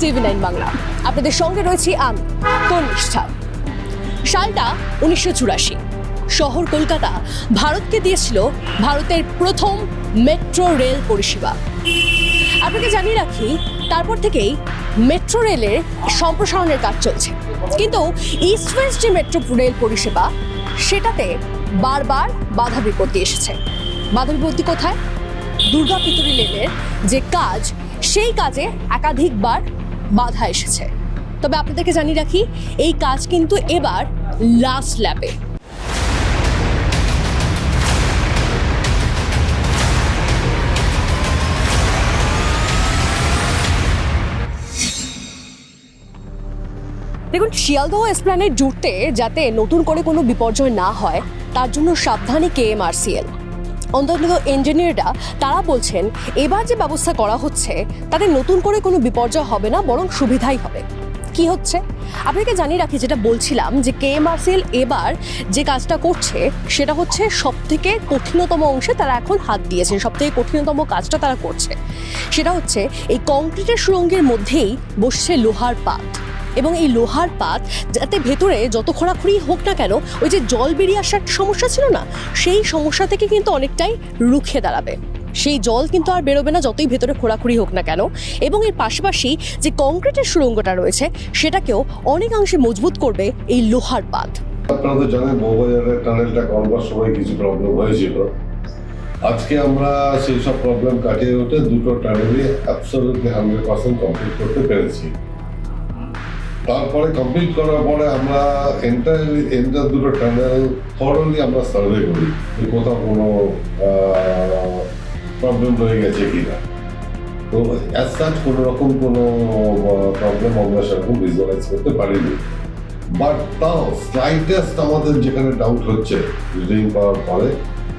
TV nine Bangla. আপনাদের সঙ্গে রয়েছি আমি তনিষ্ঠা সালটা উনিশশো চুরাশি। শহর কলকাতা ভারতকে দিয়েছিল ভারতের প্রথম মেট্রো রেল পরিষেবা। আপনাকে জানিয়ে রাখি, তারপর থেকেই মেট্রো রেলের সম্প্রসারণের কাজ চলছে। কিন্তু ইস্ট ওয়েস্ট যে মেট্রো রেল পরিষেবা, সেটাতে বারবার বাধা বিপত্তি এসেছে। বাধা বিপত্তি কোথায়? দুর্গা পিতুরি লেনের যে কাজ, সেই কাজে একাধিকবার বাধা এসেছে। তবে আপনাদেরকে জানিয়ে রাখি, এই কাজ কিন্তু এবার লাস্ট ল্যাপে দেখুন, শিয়ালদহ এসপ্ল্যানেট জুটতে যাতে নতুন করে কোনো বিপর্যয় না হয়, তার জন্য সাবধানী কে এম আরসিএল অন্তর্গত ইঞ্জিনিয়াররা তারা বলছেন, এবার যে ব্যবস্থা করা হচ্ছে, তাতে নতুন করে কোনো বিপর্যয় হবে না, বরং সুবিধাই হবে। কি হচ্ছে? আপনাকে জানিয়ে রাখি যেটা বলছিলাম, যে কে এম আরসিএল এবার যে কাজটা করছে, সেটা হচ্ছে সব থেকে কঠিনতম অংশে তারা এখন হাত দিয়েছেন সব থেকে কঠিনতম কাজটা তারা করছে। সেটা হচ্ছে, এই কংক্রিটের সুরঙ্গের মধ্যেই বসছে লোহার পাত। এবং এই লোহার পাত যাতে ভেতরে যত খোঁড়াখুড়ি হোক না কেন, ওই যে জল বেরিয়ে আসার সমস্যা ছিল না, সেই সমস্যা থেকে কিন্তু অনেকটাই রুখে দাঁড়াবে। সেই জল কিন্তু আর বেরোবে না যতই ভেতরে খোঁড়াখুড়ি হোক না কেন। এবং এর পাশাপাশি যে কংক্রিটের সুড়ঙ্গটা রয়েছে, সেটাকেও অনেকাংশে মজবুত করবে এই লোহার পাত। আপনারা তো জানেন বউবাজারের টানেলটা করবার সময় কিছু প্রবলেম হয়েছিল। আজকে আমরা সেই সব প্রবলেম কাটিয়ে উঠে দুটো টানেলই অ্যাবসলিউটলি হান্ড্রেড পার্সেন্ট কমপ্লিট করতে পেরেছি। তারপরে কমপ্লিট করার পরে আমরা এন্টারলি এন্টার দুটো টানেল থরলি আমরা সার্ভে করি যে কোথাও কোনো প্রবলেম রয়ে গেছে কিনা। তো অ্যাজ সাচ কোনো রকম কোনো প্রবলেম আমরা সেরকম ভিজুয়ালাইজ করতে পারিনি। বাট তাও স্লাইটেস্ট আমাদের যেখানে ডাউট হচ্ছে রিডিং পাওয়ার পরে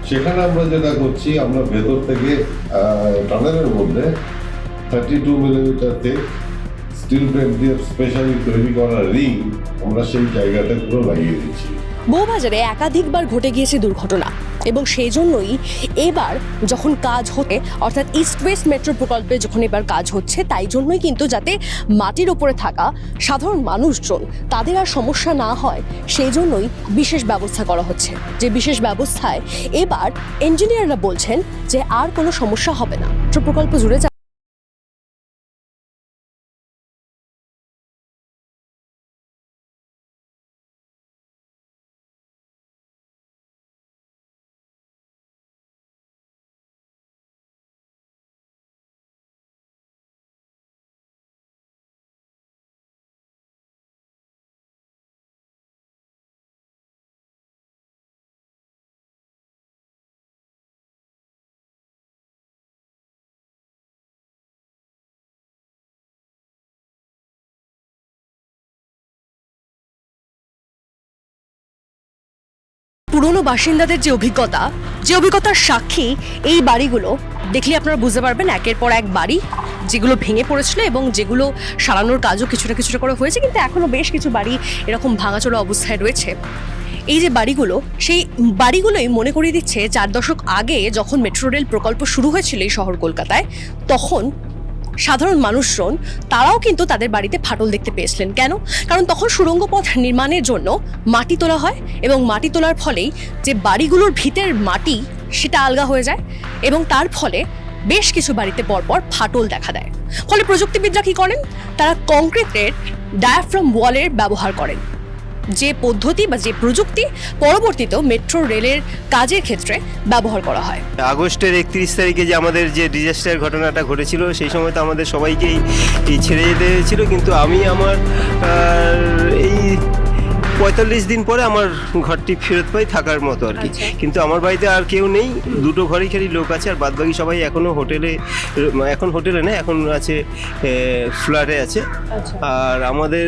সেখানে আমরা যেটা করছি, আমরা ভেতর থেকে টানেলের মধ্যে থার্টি টু মিলিমিটার থেকে স্টিল দিয়ে স্পেশালি তৈরি করা রিং আমরা সেই পুরো লাগিয়ে দিচ্ছি। বউবাজারে একাধিকবার ঘটে গিয়েছে দুর্ঘটনা, এবং সেই জন্যই এবার যখন কাজ হতে অর্থাৎ ইস্ট ওয়েস্ট মেট্রো প্রকল্পে যখন এবার কাজ হচ্ছে, তাই জন্যই কিন্তু যাতে মাটির ওপরে থাকা সাধারণ মানুষজন তাদের আর সমস্যা না হয়, সেই জন্যই বিশেষ ব্যবস্থা করা হচ্ছে। যে বিশেষ ব্যবস্থায় এবার ইঞ্জিনিয়াররা বলছেন যে আর কোনো সমস্যা হবে না। মেট্রো প্রকল্প জুড়ে পুরনো বাসিন্দাদের যে অভিজ্ঞতা, যে অভিজ্ঞতার সাক্ষী এই বাড়িগুলো, দেখলে আপনারা বুঝতে পারবেন একের পর এক বাড়ি যেগুলো ভেঙে পড়েছিল এবং যেগুলো সারানোর কাজও কিছুটা কিছুটা করে হয়েছে, কিন্তু এখনও বেশ কিছু বাড়ি এরকম ভাঙাচোরা অবস্থায় রয়েছে। এই যে বাড়িগুলো, সেই বাড়িগুলোই মনে করিয়ে দিচ্ছে, চার দশক আগে যখন মেট্রো রেল প্রকল্প শুরু হয়েছিল এই শহর কলকাতায়, তখন সাধারণ মানুষজন, তারাও কিন্তু তাদের বাড়িতে ফাটল দেখতে পেয়েছিলেন। কেন? কারণ তখন সুড়ঙ্গ পথ নির্মাণের জন্য মাটি তোলা হয় এবং মাটি তোলার ফলেই যে বাড়িগুলোর ভিতের মাটি, সেটা আলগা হয়ে যায় এবং তার ফলে বেশ কিছু বাড়িতে পরপর ফাটল দেখা দেয়। ফলে প্রযুক্তিবিদরা কি করেন? তারা কংক্রিটের ডায়াফ্রাম ওয়ালের ব্যবহার করেন। যে পদ্ধতি বা যে প্রযুক্তি পরবর্তীতেও মেট্রো রেলের কাজের ক্ষেত্রে ব্যবহার করা হয়। আগস্টের একত্রিশ তারিখে যে আমাদের যে ডিজাস্টার ঘটনাটা ঘটেছিল, সেই সময় তো আমাদের সবাইকেই ছেড়ে যেতে হয়েছিল। কিন্তু আমি আমার পঁয়তাল্লিশ দিন পরে আমার ঘরটি ফেরত পাই থাকার মতো আর কি। আচ্ছা। কিন্তু আমার বাড়িতে আর কেউ নেই দুটো ঘরেই খালি লোক আছে আর বাদবাকি সবাই এখনও হোটেলে এখন হোটেলে না এখন আছে ফ্ল্যাটে আছে। আর আমাদের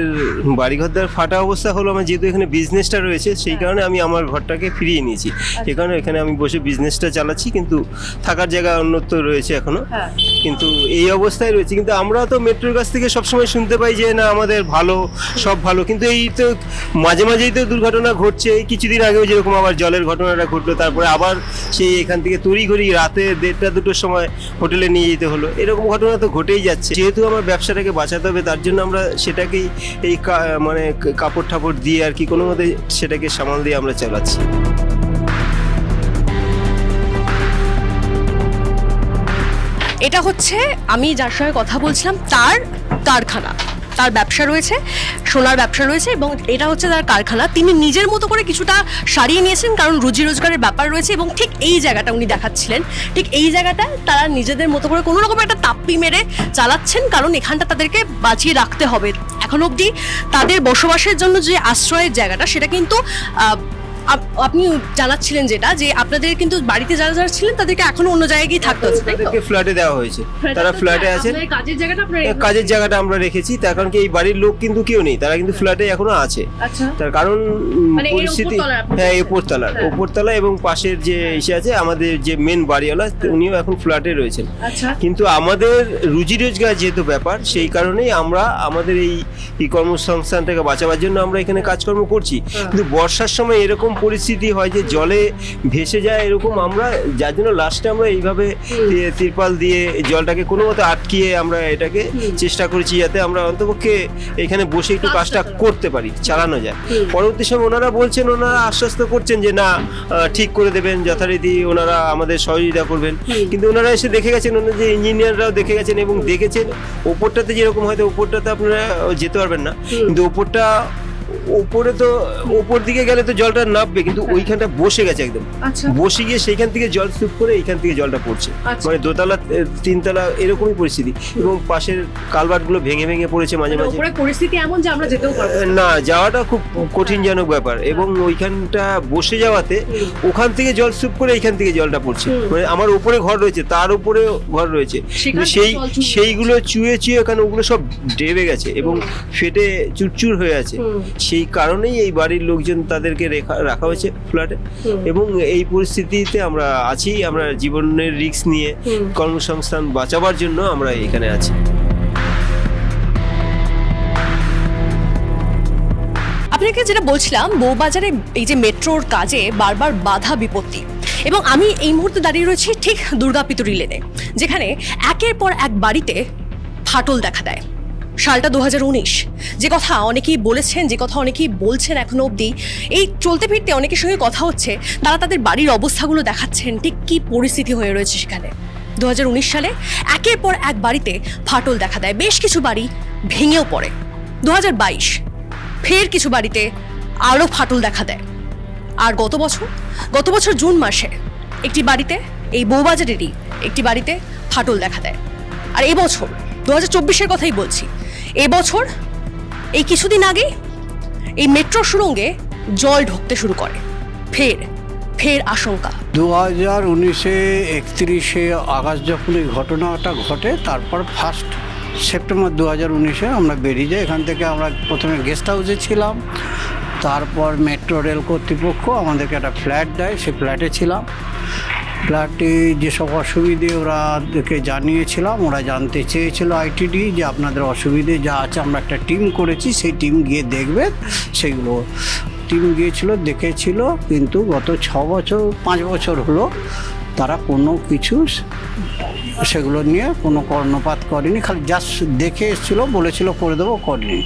বাড়িঘরদার ফাটা অবস্থা হলো আমার যেহেতু এখানে বিজনেসটা রয়েছে সেই কারণে আমি আমার ঘরটাকে ফিরিয়ে নিয়েছি। সেই কারণে এখানে আমি বসে বিজনেসটা চালাচ্ছি কিন্তু থাকার জায়গা অন্যত্র রয়েছে এখনও। কিন্তু এই অবস্থায় রয়েছে। কিন্তু আমরা তো মেট্রোর কাছ থেকে সবসময় শুনতে পাই যে, না, আমাদের ভালো, সব ভালো। কিন্তু এই তো মাঝে মাঝেই তো দুর্ঘটনা ঘটছে। কিছুদিন আগেও যেরকম আবার জলের ঘটনাটা ঘটলো, তারপরে আবার সেই এখান থেকে তড়িঘড়ি রাতে দেড়টা দুটোর সময় হোটেলে নিয়ে যেতে হলো। এরকম ঘটনা তো ঘটেই যাচ্ছে। যেহেতু আমার ব্যবসাটাকে বাঁচাতে হবে, তার জন্য আমরা সেটাকেই এই মানে কাপড় ঠাপড় দিয়ে আর কি কোনো মতে সেটাকে সামাল দিয়ে আমরা চালাচ্ছি। এটা হচ্ছে, আমি যার সঙ্গে কথা বলছিলাম, তার কারখানা। তার ব্যবসা রয়েছে, সোনার ব্যবসা রয়েছে এবং এটা হচ্ছে তার কারখানা। তিনি নিজের মতো করে কিছুটা সারিয়ে নিয়েছেন, কারণ রুজি রোজগারের ব্যাপার রয়েছে এবং ঠিক এই জায়গাটা উনি দেখাচ্ছিলেন। ঠিক এই জায়গাটা তারা নিজেদের মতো করে কোনো রকম একটা তাপ্পি মেরে চালাচ্ছেন, কারণ এখানটা তাদেরকে বাঁচিয়ে রাখতে হবে। এখন অবধি তাদের বসবাসের জন্য যে আশ্রয়ের জায়গাটা, সেটা কিন্তু আপনি জানাচ্ছিলেন যেটা যে আপনাদের কিন্তু বাড়িতে যারা যারা ছিলেন তাদেরকে এখনও অন্য জায়গায় গিয়ে থাকতে হচ্ছে তাদেরকে ফ্ল্যাটে দেওয়া হয়েছে। তারা ফ্ল্যাটে আপনাদের কাজের জায়গাটা আপনার এ, কাজের জায়গাটা আমরা রেখেছি। তার কারণ কি এই বাড়ির লোক কিন্তু কেউ নেই? তারা কিন্তু ফ্ল্যাটে এখনও আছে। আচ্ছা। তার কারণ মানে পরিস্থিতি হ্যাঁ বলছেন। উপরতলার হ্যাঁ। উপরতলা এবং পাশের যে ইসে আছে আমাদের যে মেন বাড়িওয়ালা উনিও এখন ফ্ল্যাটে রয়েছেন। আচ্ছা। কিন্তু আমাদের রুজি রোজগার যেহেতু ব্যাপার সেই কারণেই আমরা আমাদের এই এই কর্মসংস্থান থেকে বাঁচাবার জন্য আমরা এখানে কাজকর্ম করছি। কিন্তু বর্ষার সময় এরকম পরিস্থিতি হয় যে জলে ভেসে যায় এরকম আমরা যার জন্য লাস্টে আমরা এইভাবে তিরপাল দিয়ে জলটাকে কোনো মতো আটকিয়ে আমরা এটাকে চেষ্টা করেছি যাতে আমরা অন্তপক্ষে এখানে বসে একটু কাজটা করতে পারি চালানো যায়। পরবর্তী সময় ওনারা বলছেন ওনারা আশ্বস্ত করছেন যে না ঠিক করে দেবেন যথারীতি ওনারা আমাদের সহযোগিতা করবেন। কিন্তু ওনারা এসে দেখে গেছেন ওনার যে ইঞ্জিনিয়াররাও দেখে গেছেন এবং দেখেছেন ওপরটাতে যেরকম হয়তো ওপরটাতে আপনারা যেতে পারবেন না কিন্তু ওপরটা ওপরে তো ওপর দিকে গেলে তো জলটা নামবে কিন্তু হ্যাঁ। ওইখানটা বসে গেছে একদম। আচ্ছা। বসে গিয়ে সেইখান থেকে জল স্যুপ করে এইখান থেকে জলটা পড়ছে। আচ্ছা। মানে দোতলা তিনতলা এরকমই পরিস্থিতি। এবং পাশের কালভার্টগুলো ভেঙে ভেঙে পড়েছে মাঝে মানে মাঝে। পরিস্থিতি এমন যে আমরা যেতেও পারব না। যাওয়াটা খুব কঠিনজনক ব্যাপার। এবং ওইখানটা বসে যাওয়াতে ওখান থেকে জল স্যুপ করে এইখান থেকে জলটা পড়ছে। মানে আমার উপরে ঘর রয়েছে তার উপরে ঘর রয়েছে। সেই সেইগুলো চুয়ে চুয়ে কারণ ওগুলো সব ডেবে গেছে এবং ফেটে চুরচুর হয়ে আছে। হুম। সেই কারণেই এই বাড়ির লোকজন তাদেরকে রেখা রাখা হয়েছে ফ্ল্যাটে। এবং এই পরিস্থিতিতে আমরা আছি আমরা জীবনের রিস্ক নিয়ে কর্মসংস্থান বাঁচাবার জন্য আমরা এখানে আছি। আপনাকে যেটা বলছিলাম বউবাজারে এই যে মেট্রোর কাজে বারবার বাধা বিপত্তি। এবং আমি এই মুহূর্তে দাঁড়িয়ে রয়েছি ঠিক দুর্গাপিতুরি লেনে যেখানে একের পর এক বাড়িতে ফাটল দেখা দেয়। সালটা দু হাজার উনিশ। যে কথা অনেকেই বলেছেন, যে কথা অনেকেই বলছেন এখনও অবধি, এই চলতে ফিরতে অনেকের সঙ্গে কথা হচ্ছে, তারা তাদের বাড়ির অবস্থাগুলো দেখাচ্ছেন, ঠিক কী পরিস্থিতি হয়ে রয়েছে সেখানে। দু হাজার উনিশ সালে একের পর এক বাড়িতে ফাটল দেখা দেয়, বেশ কিছু বাড়ি ভেঙেও পড়ে। দু হাজার বাইশ, ফের কিছু বাড়িতে আরও ফাটল দেখা দেয়। আর গত বছর গত বছর জুন মাসে একটি বাড়িতে, এই বৌবাজারেরই একটি বাড়িতে ফাটল দেখা দেয়। আর এবছর দু হাজার চব্বিশের কথাই বলছি এবছর, এই কিছুদিন আগে, এই মেট্রো সুড়ঙ্গে জল ঢুকতে শুরু করে। ফের ফের আশঙ্কা। দু হাজার উনিশে একত্রিশে আগস্ট যখন এই ঘটনাটা ঘটে, তারপর ফার্স্ট সেপ্টেম্বর দু হাজার উনিশে আমরা বেরিয়ে যাই। এখান থেকে আমরা প্রথমে গেস্ট হাউসে ছিলাম। তারপর মেট্রো রেল কর্তৃপক্ষ আমাদেরকে একটা ফ্ল্যাট দেয়। সেই ফ্ল্যাটে ছিলাম। ফ্ল্যাটে যেসব অসুবিধে ওরাকে জানিয়েছিলাম, ওরা জানতে চেয়েছিল আইটিডি যে আপনাদের অসুবিধে যা আছে, আমরা একটা টিম করেছি, সেই টিম গিয়ে দেখবে, সেগুলো। টিম গিয়েছিল, দেখেছিল, কিন্তু গত ছ বছর, পাঁচ বছর হলো, তারা কোনো কিছু সেগুলো নিয়ে কোনো কর্ণপাত করেনি খালি জাস্ট দেখে এসেছিল বলেছিল করে দেবো করেনি।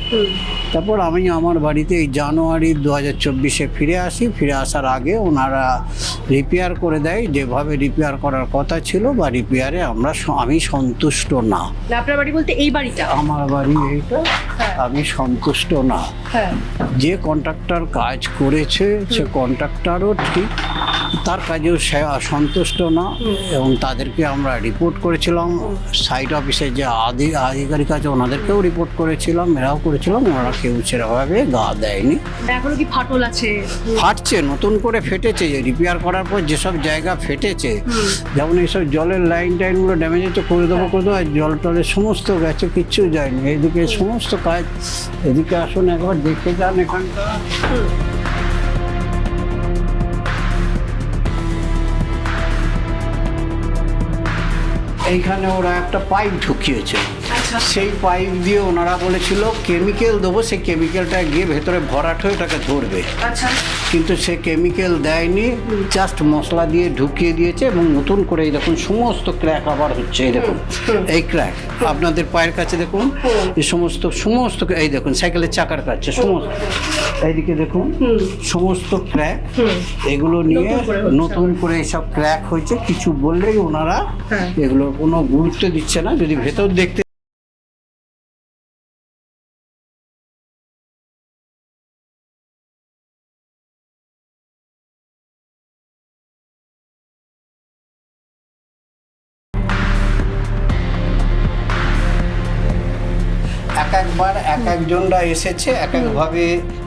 তারপর আমি আমার বাড়িতে এই জানুয়ারি দু হাজার চব্বিশে ফিরে আসি। ফিরে আসার আগে ওনারা রিপেয়ার করে দেয় যেভাবে রিপেয়ার করার কথা ছিল বা রিপেয়ারে আমরা আমি সন্তুষ্ট না। আপনার বাড়ি বলতে এই বাড়িটা? আমার বাড়ি এইটা আমি সন্তুষ্ট না। হ্যাঁ। যে কন্ট্রাক্টর কাজ করেছে সে কন্ট্রাক্টরও ঠিক তার কাজেও সে সন্তুষ্ট না এবং তাদেরকে আমরা রিপোর্ট করেছিলাম সাইট অফিসে যে আধি আধিকারিক আছে ওনাদেরকেও রিপোর্ট করেছিলাম এরাও করেছিলাম ওনারা কেউ সেরকমভাবে গা দেয়নি। এখনও কি ফাটল আছে? ফাটছে নতুন করে ফেটেছে যে রিপেয়ার করার পর যেসব জায়গা ফেটেছে যেমন এইসব জলের লাইন টাইনগুলো ড্যামেজ হচ্ছে করে দেবো করে দেবো জল টলের সমস্ত গেছে কিচ্ছু যায়নি। এদিকে সমস্ত কাজ এদিকে আসুন একবার দেখে যান এখানটা এইখানে ওরা একটা পাইপ ঢুকিয়েছে। সেই পাইপ দিয়ে ওনারা বলেছিল কেমিক্যাল দেবো সেই কেমিক্যালটা গিয়ে ভেতরে ভরাট হয়ে ওটাকে ধরবে। আচ্ছা। কিন্তু সে কেমিক্যাল দেয়নি জাস্ট মশলা দিয়ে ঢুকিয়ে দিয়েছে এবং নতুন করে এই দেখুন সমস্ত ক্র্যাক আবার হচ্ছে এই দেখুন এই ক্র্যাক আপনাদের পায়ের কাছে দেখুন এই সমস্ত সমস্ত এই দেখুন সাইকেলের চাকার কাছে সমস্ত এইদিকে দেখুন সমস্ত ক্র্যাক এগুলো নিয়ে নতুন করে এইসব ক্র্যাক হয়েছে কিছু বললেই ওনারা এগুলোর কোনো গুরুত্ব দিচ্ছে না যদি ভেতর দেখতে একবার এক একজনরা এসেছে এক একভাবে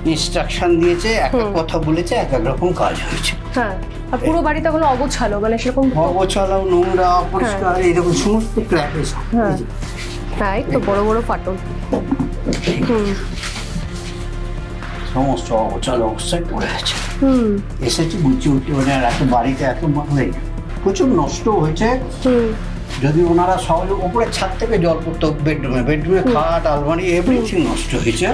ইনস্ট্রাকশন দিয়েছে এক এক কথা বলেছে এক এক রকম কাজ হয়েছে। হ্যাঁ আর পুরো বাড়িটা হলো অগোছালো মানে সেরকম অবচলাও নোংরা অপরিষ্কার এইরকম সমস্ত ক্র্যাক হ্যাঁ। তাই তো বড় বড় ফাটল। হুম। সমস্ত অবচল অবস্থায় পড়ে আছে। হুম। এসেছি গুছিয়ে উঠতে মানে আর এত বাড়িতে এত বাংলাই প্রচুর নষ্ট হয়েছে। হুম। যদি ওনারা সহজে উপরে ছাদ থেকে জল পড়তো বেডরুমে বেডরুমে খাট আলমারি এভরিথিং নষ্ট হয়েছে।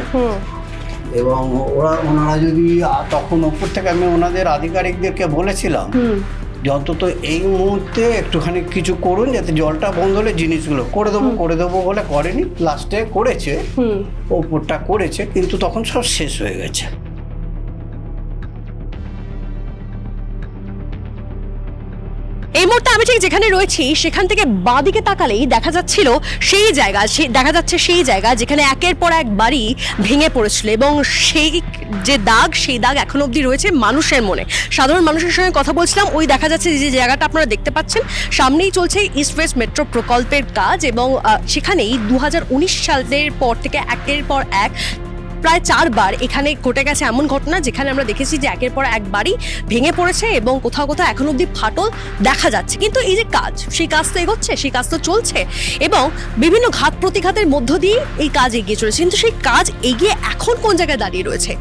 এবং ওরা ওনারা যদি তখন উপর থেকে আমি ওনাদের আধিকারিকদেরকে বলেছিলাম যে অন্তত এই মুহূর্তে একটুখানি কিছু করুন যাতে জলটা বন্ধ হলে জিনিসগুলো করে দেবো করে দেবো বলে করেনি লাস্টে করেছে ওপরটা করেছে কিন্তু তখন সব শেষ হয়ে গেছে। আমি ঠিক যেখানে রয়েছি, সেখান থেকে বাঁদিকে তাকালেই দেখা যাচ্ছিল সেই জায়গা দেখা যাচ্ছে সেই জায়গা যেখানে একের পর এক বাড়ি ভেঙে পড়েছিল এবং সেই যে দাগ, সেই দাগ এখনও অবধি রয়েছে মানুষের মনে। সাধারণ মানুষের সঙ্গে কথা বলছিলাম, ওই দেখা যাচ্ছে যে জায়গাটা আপনারা দেখতে পাচ্ছেন। সামনেই চলছে ইস্ট ওয়েস্ট মেট্রো প্রকল্পের কাজ এবং সেখানেই দু হাজার উনিশ সালের পর থেকে একের পর এক প্রায় চারবার এখানে ঘটে গেছে এমন ঘটনা যেখানে আমরা দেখেছি যে একের পর এক বাড়ি ভেঙে পড়েছে এবং কোথাও কোথাও এখন অবধি ফাটল দেখা যাচ্ছে। কিন্তু এই যে কাজ, সেই কাজ তো এগোচ্ছে, সেই কাজ তো চলছে এবং বিভিন্ন ঘাত প্রতিঘাতের মধ্য দিয়ে এই কাজ এগিয়ে চলেছে। কিন্তু সেই কাজ এগিয়ে এখন কোন জায়গায় দাঁড়িয়ে রয়েছে?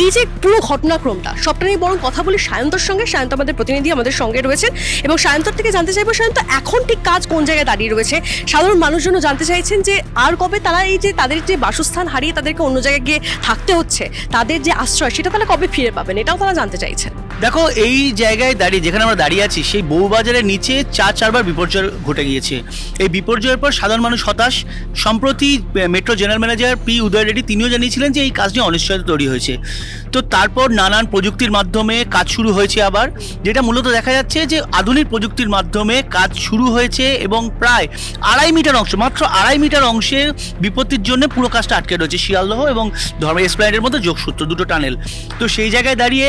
এই যে পুরো ঘটনাক্রমটা, সবটা নিয়ে বরং কথা বলি সায়ন্তর সঙ্গে। সায়ন্ত আমাদের প্রতিনিধি, আমাদের সঙ্গে রয়েছেন এবং সায়ন্তর থেকে জানতে চাইব, সায়ন্ত, এখন ঠিক কাজ কোন জায়গায় দাঁড়িয়ে রয়েছে? সাধারণ মানুষজনও জানতে চাইছেন যে আর কবে তারা এই যে তাদের যে বাসস্থান হারিয়ে তাদেরকে অন্য জায়গায় গিয়ে থাকতে হচ্ছে, তাদের যে আশ্রয়, সেটা তারা কবে ফিরে পাবেন, এটাও তারা জানতে চাইছেন। দেখো, এই জায়গায় দাঁড়িয়ে, যেখানে আমরা দাঁড়িয়ে আছি, সেই বউবাজারের নিচে চার, চারবার বিপর্যয় ঘটে গিয়েছে। এই বিপর্যয়ের পর সাধারণ মানুষ হতাশ। সম্প্রতি metro general manager P Uday Reddy তিনিও জানিয়েছিলেন যে এই কাজ নিয়ে অনিশ্চয়তা তৈরি হয়েছে। তো তারপর নানান প্রযুক্তির মাধ্যমে কাজ শুরু হয়েছে আবার, যেটা মূলত দেখা যাচ্ছে যে আধুনিক প্রযুক্তির মাধ্যমে কাজ শুরু হয়েছে এবং প্রায় আড়াই মিটার অংশ, মাত্র আড়াই মিটার অংশের বিপত্তির জন্য পুরো কাজটা আটকে রয়েছে শিয়ালদহ এবং ধর্ম এসপ্লাইনের মধ্যে যোগসূত্র, দুটো টানেল তো সেই জায়গায় দাঁড়িয়ে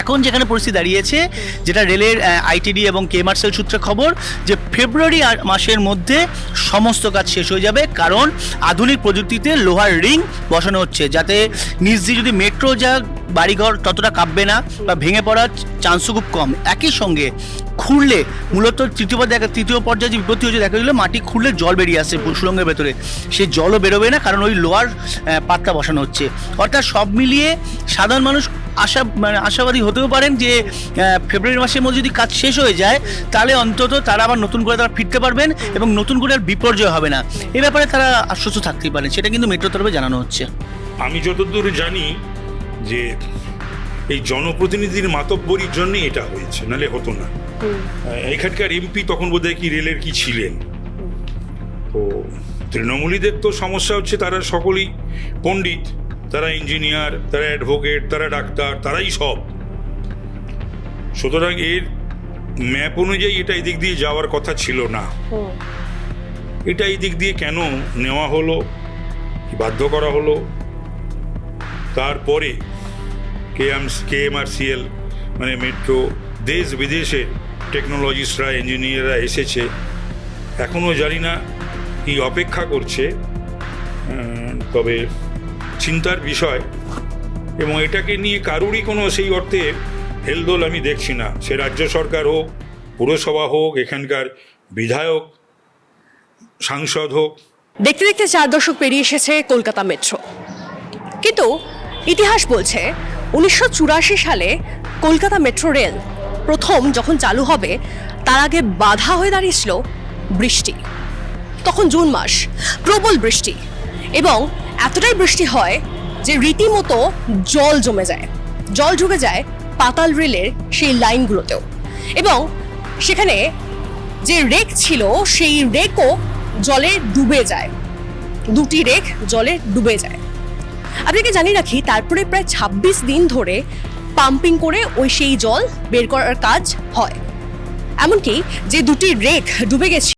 এখন যেখানে পরিস্থিতি দাঁড়িয়েছে, যেটা রেলের আইটিডি এবং কেমার্সেল সূত্রে খবর, যে ফেব্রুয়ারি মাসের মধ্যে সমস্ত কাজ শেষ হয়ে যাবে কারণ আধুনিক প্রযুক্তিতে লোহার রিং বসানো হচ্ছে। যাতে নিজ দিয়ে যদি মেট্রো যা বাড়িঘর ততটা কাঁপবে না বা ভেঙে পড়ার চান্সও খুব কম। একই সঙ্গে খুঁড়লে, মূলত তৃতীয় দেখা, তৃতীয় পর্যায়ে যে বিপত্তি হয়েছে, দেখা গেলো মাটি খুঁড়লে জল বেরিয়ে আসে সুড়ঙ্গের ভেতরে। সেই জলও বেরোবে না, কারণ ওই লোয়ার পাতটা বসানো হচ্ছে। অর্থাৎ সব মিলিয়ে সাধারণ মানুষ আশা মানে আশাবাদী হতেও পারেন যে ফেব্রুয়ারি মাসের মধ্যে যদি কাজ শেষ হয়ে যায়, তাহলে অন্তত তারা আবার নতুন করে তারা ফিরতে পারবেন এবং নতুন করে আর বিপর্যয় হবে না। এ ব্যাপারে তারা আশ্বস্ত থাকতেই পারেন, সেটা কিন্তু মেট্রো তরফে জানানো হচ্ছে। আমি যতদূর জানি যে এই জনপ্রতিনিধির মাতব্বরির জন্য এটা হয়েছে নালে হতো না। এখানকার এমপি তখন বোধহয় কি রেলের কি ছিলেন? তো তৃণমূলীদের তো সমস্যা হচ্ছে তারা সকলেই পণ্ডিত তারা ইঞ্জিনিয়ার তারা অ্যাডভোকেট তারা ডাক্তার তারাই সব। সুতরাং এর ম্যাপ অনুযায়ী এটা এদিক দিয়ে যাওয়ার কথা ছিল না। এটা এই দিক দিয়ে কেন নেওয়া হলো বাধ্য করা হলো? তারপরে K M K M R CL মানে মেট্রো দেশ বিদেশে টেকনোলজিস্টরা ইঞ্জিনিয়াররা এসেছে। এখনও জানি না কি অপেক্ষা করছে তবে চিন্তার বিষয়। এবং এটাকে নিয়ে কারুরই কোনো সেই অর্থে হেলদোল আমি দেখছি না। সে রাজ্য সরকার হোক, পুরসভা হোক, এখানকার বিধায়ক, সাংসদ হোক। দেখতে দেখতে চার দশক পেরিয়ে এসেছে কলকাতা মেট্রো কিন্তু ইতিহাস বলছে উনিশশো চুরাশি সালে কলকাতা মেট্রো রেল প্রথম যখন চালু হবে, তার আগে বাধা হয়ে দাঁড়িয়েছিল বৃষ্টি। তখন জুন মাস, প্রবল বৃষ্টি এবং এতটাই বৃষ্টি হয় যে রীতিমতো জল জমে যায়। জল ঢুকে যায় পাতাল রেলের সেই লাইনগুলোতেও এবং সেখানে যে রেক ছিল, সেই রেকও জলে ডুবে যায়। দুটি রেক জলে ডুবে যায়। আপনাকে জানিয়ে রাখি, তারপরে প্রায় ২৬ দিন ধরে পাম্পিং করে ওই সেই জল বের করার কাজ হয়। এমনকি যে দুটি রেক ডুবে গেছে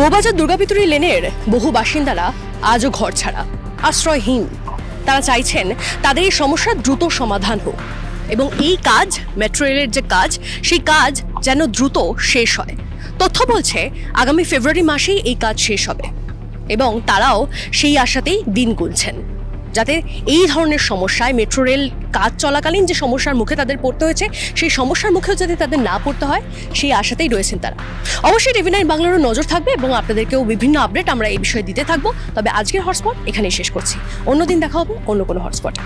বৌবাজার দুর্গাপিতুরি লেনের বহু বাসিন্দারা আজও ঘর ছাড়া, আশ্রয়হীন। তারা চাইছেন তাদের এই সমস্যা দ্রুত সমাধান হোক। এবং এই কাজ মেট্রো রেলের যে কাজ, সেই কাজ যেন দ্রুত শেষ হয়। তথ্য বলছে, আগামী ফেব্রুয়ারি মাসেই এই কাজ শেষ হবে। এবং তারাও সেই আশাতেই দিন গুনছেন। যাতে এই ধরনের সমস্যায় মেট্রো রেল কাজ চলাকালীন যে সমস্যার মুখে তাদের পড়তে হয়েছে, সেই সমস্যার মুখেও যাতে তাদের না পড়তে হয়, সেই আশাতেই রয়েছেন তারা। অবশ্যই টিভি নাইন বাংলারও নজর থাকবে এবং আপনাদেরকেও বিভিন্ন আপডেট আমরা এই বিষয়ে দিতে থাকব। তবে আজকের হটস্পট এখানেই শেষ করছি। অন্যদিন দেখা হবে অন্য কোনো হটস্পটে।